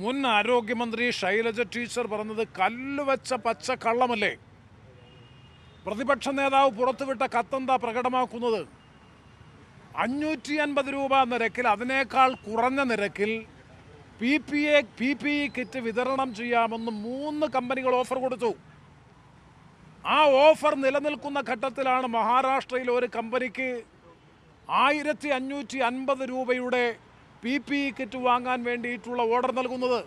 മുൻ ആരോഗ്യമന്ത്രി ശൈലജ ടീച്ചർ പറഞ്ഞത് കല്ലുവച്ച പച്ച കള്ളമല്ലേ പ്രതിപക്ഷ നേതാവ് പുറത്തുവിട്ട കത്തെന്താ പ്രകടമാക്കുന്നത്? അഞ്ഞൂറ്റി അൻപത് രൂപ നിരക്കിൽ അതിനേക്കാൾ കുറഞ്ഞ നിരക്കിൽ P P A P P E kit വിതരണം ചെയ്യാമെന്ന് മൂന്ന് കമ്പനികൾ ഓഫർ കൊടുത്തു. ആ ഓഫർ നിലനിൽക്കുന്ന ഘട്ടത്തിലാണ് മഹാരാഷ്ട്രയിൽ ഒരു കമ്പനിക്ക് ആയിരത്തി അഞ്ഞൂറ്റി അൻപത് രൂപയുടെ പി പി കിറ്റ് വാങ്ങാൻ വേണ്ടിയിട്ടുള്ള ഓർഡർ നൽകുന്നത്.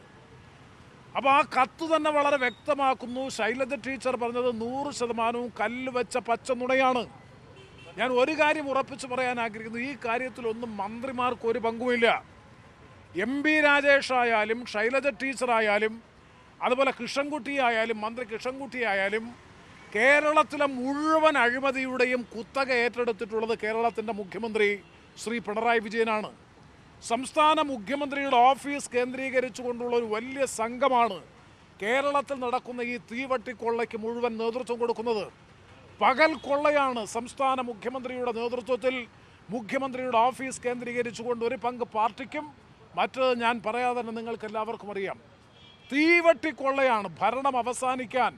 അപ്പോൾ ആ കത്ത് തന്നെ വളരെ വ്യക്തമാക്കുന്നു. ശൈലജ ടീച്ചർ പറഞ്ഞത് നൂറ് ശതമാനവും കല്ല് വെച്ച പച്ച നുണയാണ് ഞാൻ ഒരു കാര്യം ഉറപ്പിച്ച് പറയാൻ ആഗ്രഹിക്കുന്നു. ഈ കാര്യത്തിലൊന്നും മന്ത്രിമാർക്ക് ഒരു പങ്കുമില്ല. എം പി രാജേഷ് ആയാലും ശൈലജ ടീച്ചർ ആയാലും അതുപോലെ കൃഷ്ണൻകുട്ടി ആയാലും മന്ത്രി കൃഷ്ണൻകുട്ടി ആയാലും കേരളത്തിലെ മുഴുവൻ അഴിമതിയുടെയും കുത്തക ഏറ്റെടുത്തിട്ടുള്ളത് കേരളത്തിന്റെ മുഖ്യമന്ത്രി ശ്രീ പിണറായി വിജയനാണ്. സംസ്ഥാന മുഖ്യമന്ത്രിയുടെ ഓഫീസ് കേന്ദ്രീകരിച്ചുകൊണ്ടുള്ള ഒരു വലിയ സംഘമാണ് കേരളത്തിൽ നടക്കുന്ന ഈ തീവട്ടിക്കൊള്ളയ്ക്ക് മുഴുവൻ നേതൃത്വം കൊടുക്കുന്നത്. പകൽ കൊള്ളയാണ് സംസ്ഥാന മുഖ്യമന്ത്രിയുടെ നേതൃത്വത്തിൽ മുഖ്യമന്ത്രിയുടെ ഓഫീസ് കേന്ദ്രീകരിച്ചുകൊണ്ട് ഒരു പങ്ക് പാർട്ടിക്കും മറ്റത് ഞാൻ പറയാതെ തന്നെ നിങ്ങൾക്ക് എല്ലാവർക്കും അറിയാം. തീവട്ടിക്കൊള്ളയാണ് ഭരണം അവസാനിക്കാൻ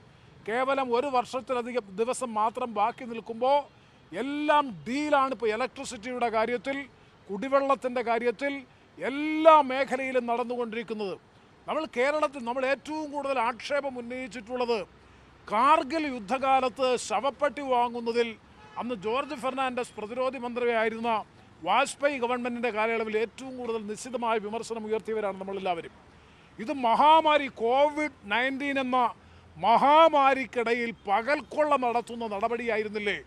കേവലം ഒരു വർഷത്തിലധികം ദിവസം മാത്രം ബാക്കി നിൽക്കുമ്പോൾ എല്ലാം ഡീലാണ് ഇപ്പോൾ ഇലക്ട്രിസിറ്റിയുടെ കാര്യത്തിൽ. കുടിവെള്ളത്തിന്റെ കാര്യത്തിൽ എല്ലാ മേഖലയിലും നടന്നുകൊണ്ടിരിക്കുന്നത്. നമ്മൾ കേരളത്തിൽ നമ്മൾ ഏറ്റവും കൂടുതൽ ആക്ഷേപം ഉന്നയിച്ചിട്ടുള്ളത് കാർഗിൽ യുദ്ധകാലത്ത് ശവപ്പെട്ടി വാങ്ങുന്നതിൽ അന്ന് ജോർജ് ഫെർണാണ്ടസ് പ്രതിരോധ മന്ത്രിയായിരുന്ന വാജ്പേയി ഗവൺമെന്റിന്റെ കാലയളവിൽ ഏറ്റവും കൂടുതൽ നിശ്ചിതമായ വിമർശനം ഉയർത്തിയവരാണ് നമ്മളെല്ലാവരും. ഇത് മഹാമാരി കോവിഡ് നയന്റീൻ എന്ന മഹാമാരിക്കിടയിൽ പകൽക്കൊള്ള നടത്തുന്ന നടപടിയായിരുന്നില്ലേ?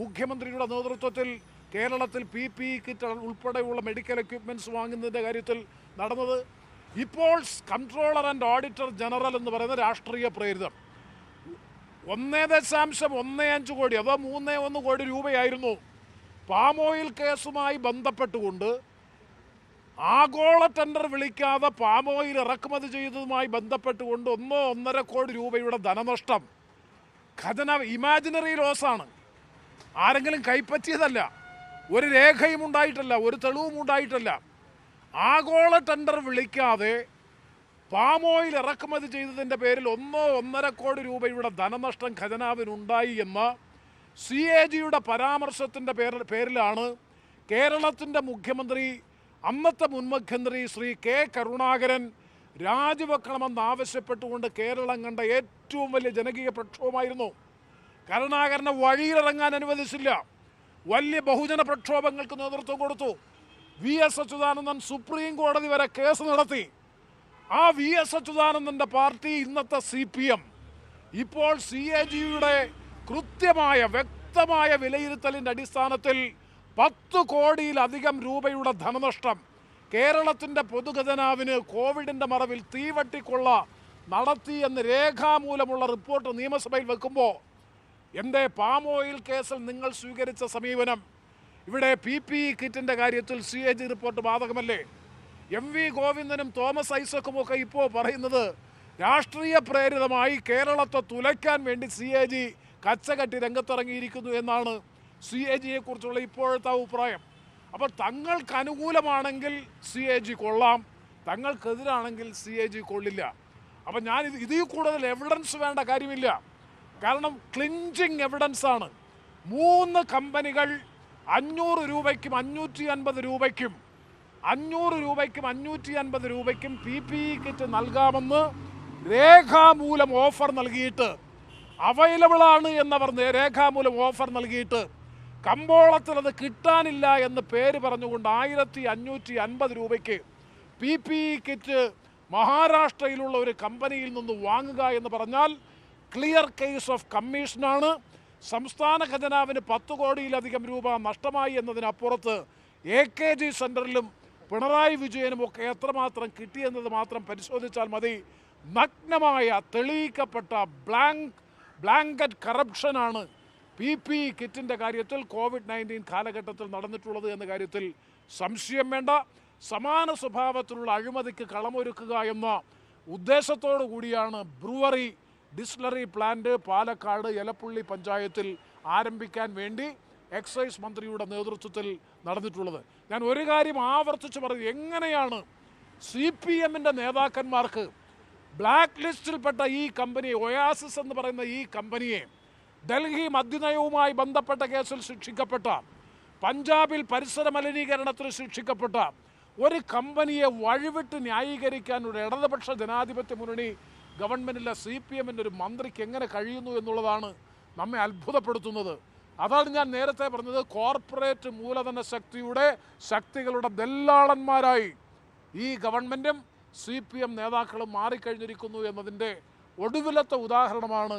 മുഖ്യമന്ത്രിയുടെ നേതൃത്വത്തിൽ കേരളത്തിൽ പി പി ഇ കിറ്റ് ഉൾപ്പെടെയുള്ള മെഡിക്കൽ എക്യുപ്മെന്റ്സ് വാങ്ങുന്നതിന്റെ കാര്യത്തിൽ നടന്നത് ഇപ്പോൾ കൺട്രോളർ ആൻഡ് ഓഡിറ്റർ ജനറൽ എന്ന് പറയുന്ന രാഷ്ട്രീയ പ്രേരിതം. ഒന്നേ ദശാംശം ഒന്നേ അഞ്ച് കോടി അതോ മൂന്നേ ഒന്ന് കോടി രൂപയായിരുന്നു പാം ഓയിൽ കേസുമായി ബന്ധപ്പെട്ടുകൊണ്ട് ആഗോള ടെൻഡർ വിളിക്കാതെ പാം ഓയിൽ ഇറക്കുമതി ചെയ്തതുമായി ബന്ധപ്പെട്ടുകൊണ്ട് ഒന്നോ ഒന്നര കോടി രൂപയുടെ ധനനഷ്ടം. ഖജന ഇമാജിനറി ലോസാണ് ആരെങ്കിലും കൈപ്പറ്റിയതല്ല. ഒരു രേഖയും ഉണ്ടായിട്ടല്ല ഒരു തെളിവും ഉണ്ടായിട്ടല്ല. ആഗോള ടെൻഡർ വിളിക്കാതെ പാം ഓയിൽ ഇറക്കുമതി ചെയ്തതിന്റെ പേരിൽ ഒന്നോ ഒന്നര കോടി രൂപയുടെ ധനനഷ്ടം ഖജനാവിനുണ്ടായി എന്ന സി എ ജിയുടെ പരാമർശത്തിന്റെ പേരിൽ പേരിലാണ് കേരളത്തിന്റെ മുഖ്യമന്ത്രി അന്നത്തെ മുൻ മുഖ്യമന്ത്രി ശ്രീ കെ കരുണാകരൻ രാജിവെക്കണമെന്ന് ആവശ്യപ്പെട്ടുകൊണ്ട് കേരളം കണ്ട ഏറ്റവും വലിയ ജനകീയ പ്രക്ഷോഭമായിരുന്നു. കരുണാകരനെ വഴിയിലിറങ്ങാൻ അനുവദിച്ചില്ല. വലിയ ബഹുജന പ്രക്ഷോഭങ്ങൾക്ക് നേതൃത്വം കൊടുത്തു. വി എസ് അച്യുതാനന്ദൻ സുപ്രീം കോടതി വരെ കേസ് നടത്തി. ആ വി എസ് അച്യുതാനന്ദന്റെ പാർട്ടി ഇന്നത്തെ സി പി എം. ഇപ്പോൾ സി എ ജിയുടെ കൃത്യമായ വ്യക്തമായ വിലയിരുത്തലിന്റെ അടിസ്ഥാനത്തിൽ പത്ത് കോടിയിലധികം രൂപയുടെ ധനനഷ്ടം കേരളത്തിന്റെ പൊതുഖജനാവിന് കോവിഡിന്റെ മറവിൽ തീവട്ടിക്കൊള്ള നടത്തി എന്ന് രേഖാമൂലമുള്ള റിപ്പോർട്ട് നിയമസഭയിൽ വെക്കുമ്പോൾ എന്റെ പാം ഓയിൽ കേസിൽ നിങ്ങൾ സ്വീകരിച്ച സമീപനം? ഇവിടെ പി പി ഇ കിറ്റിന്റെ കാര്യത്തിൽ സി എ ജി റിപ്പോർട്ട് ബാധകമല്ലേ? എം വി ഗോവിന്ദനും തോമസ് ഐസക്കും ഒക്കെ ഇപ്പോൾ പറയുന്നത് രാഷ്ട്രീയ പ്രേരിതമായി കേരളത്തെ തുലയ്ക്കാൻ വേണ്ടി സി എ ജി കച്ചകെട്ടി രംഗത്തിറങ്ങിയിരിക്കുന്നു എന്നാണ് സി എ ജിയെ കുറിച്ചുള്ള ഇപ്പോഴത്തെ അഭിപ്രായം. അപ്പോൾ തങ്ങൾക്ക് അനുകൂലമാണെങ്കിൽ സി എ ജി കൊള്ളാം തങ്ങൾക്കെതിരാണെങ്കിൽ സി എ ജി കൊള്ളില്ല. അപ്പം ഞാൻ ഇത് ഇതിൽ കൂടുതൽ എവിഡൻസ് വേണ്ട കാര്യമില്ല. കാരണം ക്ലിഞ്ചിങ് എവിഡൻസ് ആണ്. മൂന്ന് കമ്പനികൾ അഞ്ഞൂറ് രൂപയ്ക്കും അഞ്ഞൂറ്റി അൻപത് രൂപയ്ക്കും അഞ്ഞൂറ് രൂപയ്ക്കും അഞ്ഞൂറ്റി അൻപത് രൂപയ്ക്കും പി പി ഇ കിറ്റ് നൽകാമെന്ന് രേഖാമൂലം ഓഫർ നൽകിയിട്ട് അവൈലബിൾ ആണ് എന്നവർ രേഖാമൂലം ഓഫർ നൽകിയിട്ട് കമ്പോളത്തിൽ അത് കിട്ടാനില്ല എന്ന് പേര് പറഞ്ഞുകൊണ്ട് ആയിരത്തി അഞ്ഞൂറ്റി അൻപത് രൂപയ്ക്ക് പി പി ഇ കിറ്റ് മഹാരാഷ്ട്രയിലുള്ള ഒരു കമ്പനിയിൽ നിന്ന് വാങ്ങുക എന്ന് പറഞ്ഞാൽ ക്ലിയർ കേസ് ഓഫ് കമ്മീഷനാണ് സംസ്ഥാന ഖജനാവിന് പത്ത് കോടിയിലധികം രൂപ നഷ്ടമായി എന്നതിനപ്പുറത്ത് എ കെ ജി സെന്ററിലും പിണറായി വിജയനും ഒക്കെ എത്രമാത്രം കിട്ടിയെന്നത് മാത്രം പരിശോധിച്ചാൽ മതി. നഗ്നമായ തെളിയിക്കപ്പെട്ട ബ്ലാങ്ക് ബ്ലാങ്കറ്റ് കറപ്ഷനാണ് പി പി കിറ്റിന്റെ കാര്യത്തിൽ കോവിഡ് നയന്റീൻ കാലഘട്ടത്തിൽ നടന്നിട്ടുള്ളത് എന്ന കാര്യത്തിൽ സംശയം വേണ്ട. സമാന സ്വഭാവത്തിലുള്ള അഴിമതിക്ക് കളമൊരുക്കുക എന്ന ഉദ്ദേശത്തോടു കൂടിയാണ് brewery distillery plant Palakkad Elappully പഞ്ചായത്തിൽ ആരംഭിക്കാൻ വേണ്ടി എക്സൈസ് മന്ത്രിയുടെ നേതൃത്വത്തിൽ നടന്നിട്ടുള്ളത്. ഞാൻ ഒരു കാര്യം ആവർത്തിച്ച് പറയും. എങ്ങനെയാണ് സി പി എമ്മിന്റെ നേതാക്കന്മാർക്ക് ബ്ലാക്ക് ലിസ്റ്റിൽപ്പെട്ട ഈ കമ്പനി ഒയാസിസ് എന്ന് പറയുന്ന ഈ കമ്പനിയെ ഡൽഹി മദ്യനയവുമായി ബന്ധപ്പെട്ട കേസിൽ ശിക്ഷിക്കപ്പെട്ട പഞ്ചാബിൽ പരിസര മലിനീകരണത്തിന് ശിക്ഷിക്കപ്പെട്ട ഒരു കമ്പനിയെ വഴിവിട്ട് ന്യായീകരിക്കാൻ ഒരു ഇടതുപക്ഷ ജനാധിപത്യ മുന്നണി ഗവൺമെന്റിലെ സി പി എമ്മിന്റെ ഒരു മന്ത്രിക്ക് എങ്ങനെ കഴിയുന്നു എന്നുള്ളതാണ് നമ്മെ അത്ഭുതപ്പെടുത്തുന്നത്. അതാണ് ഞാൻ നേരത്തെ പറഞ്ഞത് കോർപ്പറേറ്റ് മൂലധന ശക്തിയുടെ ശക്തികളുടെ ദല്ലാളന്മാരായി ഈ ഗവൺമെന്റും സി പി എം നേതാക്കളും മാറിക്കഴിഞ്ഞിരിക്കുന്നു എന്നതിന്റെ ഒടുവിലത്തെ ഉദാഹരണമാണ്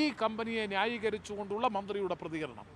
ഈ കമ്പനിയെ ന്യായീകരിച്ചുകൊണ്ടുള്ള മന്ത്രിയുടെ പ്രതികരണം.